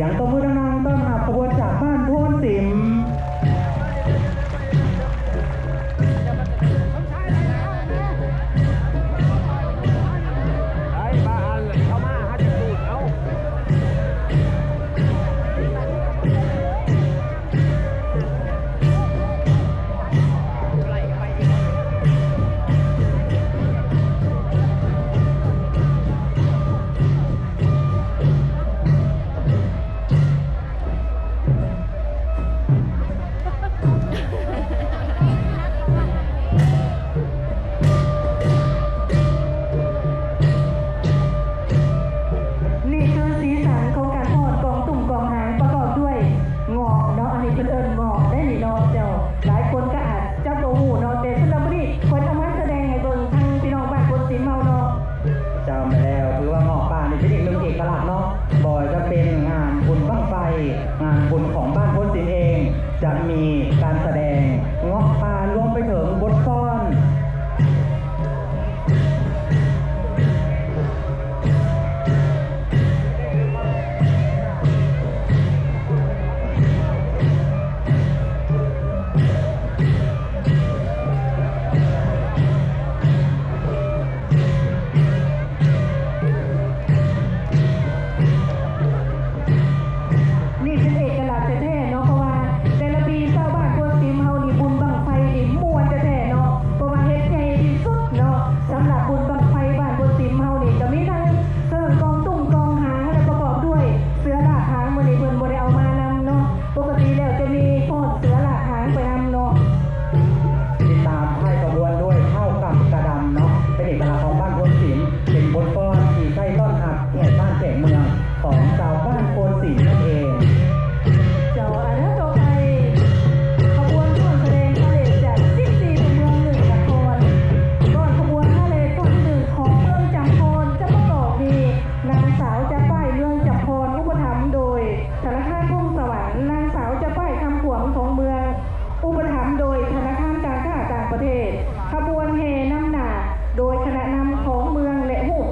estudiando muy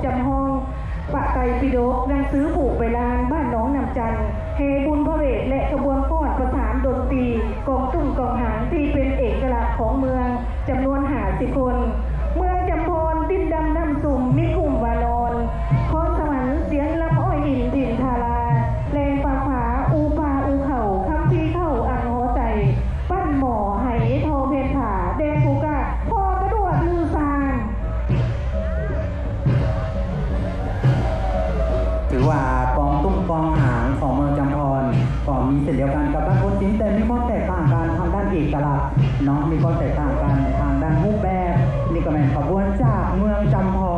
จำห้อง ปะไตปิโดกนังซื้อบุกไปลานบ้านน้องนำจันเฮบุญพระเวทและกรบวนก้อนประสานดนตรีกองตุ้มกองหางที่เป็นเอกลักษณ์ของเมืองจำนวนหาสิคน มีเสร็จเดียวกันกับบ้านโพสินแต่มีข้อแตกต่างกันทางด้านเอกลักษณ์เนาะมีข้อแตกต่างกันทางด้านรูปแบบนี่ก็แม่นขบวนจากเมืองจำพอ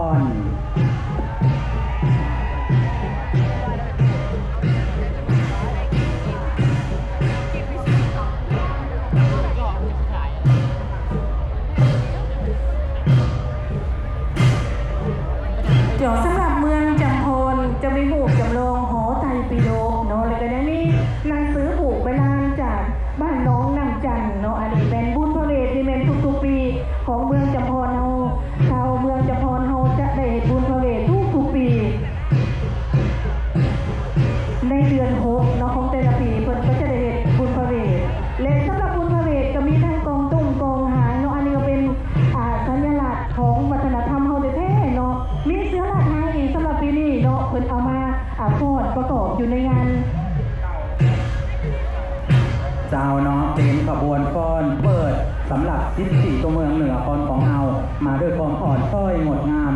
ประกอบอยู่ในงานเจ้าน้องเต็มขบวนฟอนเปิดสำหรับทิศสี่ตัวเมืองเหนือคอนของเอา มาด้วยความอ่อนต้อยงดงาม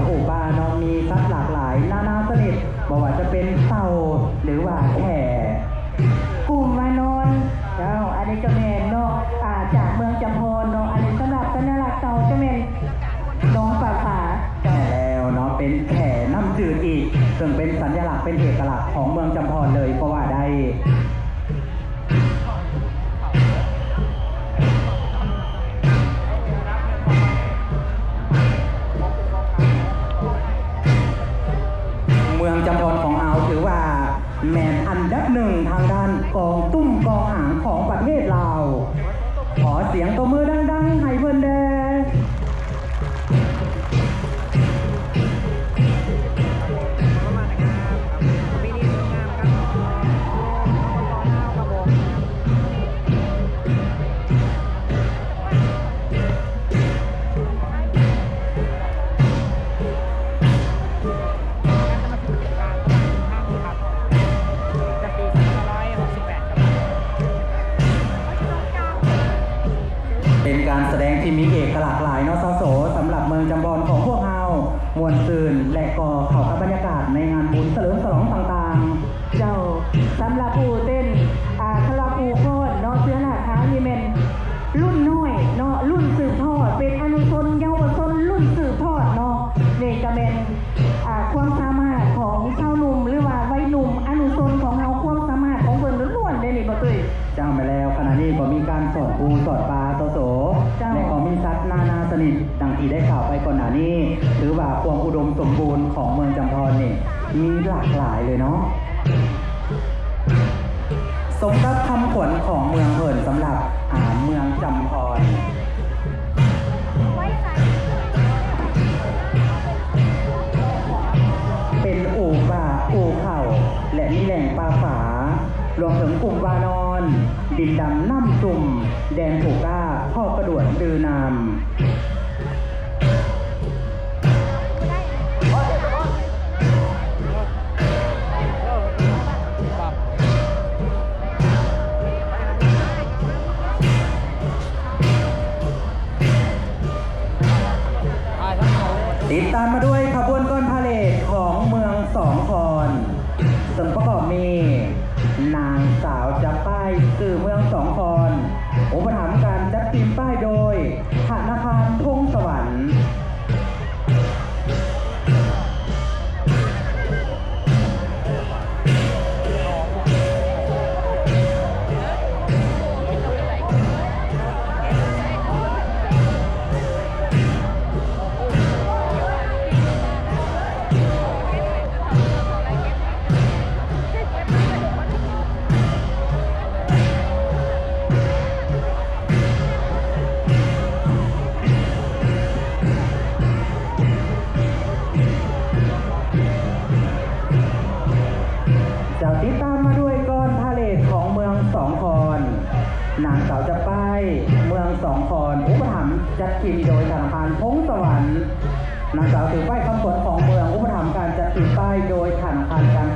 ของหมู่บ้านเรามีซัตหลากหลายนานาสนิทบอกว่าจะเป็นเต่าหรือว่าแข่กลุ่มมานอนเจ้าอันนี้จะเป็นนกอาจากเมืองจำพรเนาะอันนี้สำหรับสัญลักษณ์เต่าจะเป็นน้องป่าฝาใช่แล้วเนาะเป็นแข่น้ำจืดอีก ซึ่งเป็นสัญลักษณ์เป็นเอกลักษณ์ของเมืองจำพนเลยก็ว่าได้ ดับหนึ่งทางด้านกองตุ้มกองหางของประเทศลาว ขอเสียงตัวมือดังๆให้เพื่อนแด เป็นการแสดงที่มีเอกลักษณ์หลายเนาะสาวโสสำหรับเมืองจำบอนของพวกเรามวลซืนและก็เข้ากับบรรยากาศในงานบุญเฉลิมฉลองต่างๆ เจ้าสำหรับผู้ อว่าความอุดมสมบูรณ์ของเมืองจำพรนี่มีหลากหลายเลยเนาะสมกับคำขวัญของเมืองเหินสำหรับอ่าเมืองจำพรเป็นอู่ป่าอู่เข่า และมีแหล่งปลาฝารวมถึงกลุ่มวานอน ดินดำน้ำจุ่ม แดนผูก้าพ่อกระดวนดือนาม ตามมาด้วยขบวนก้อนพาเลทของเมืองสองคอนส่วนประกอบมี นางสาวจับป้ายสื่อเมืองสองคอนอุปถัมภ์การจัดพิมป้ายโดยธนาคารพงสวรรค์ เมืองสองคอนอุปถัมภ์จัดพิมพ์โดยธนาคารพงสวรรค์นางสาวถือป้ายคำสวนของเมืองอุปถัมภ์การจัดพิมพ์ป้ายโดยธนาคารการ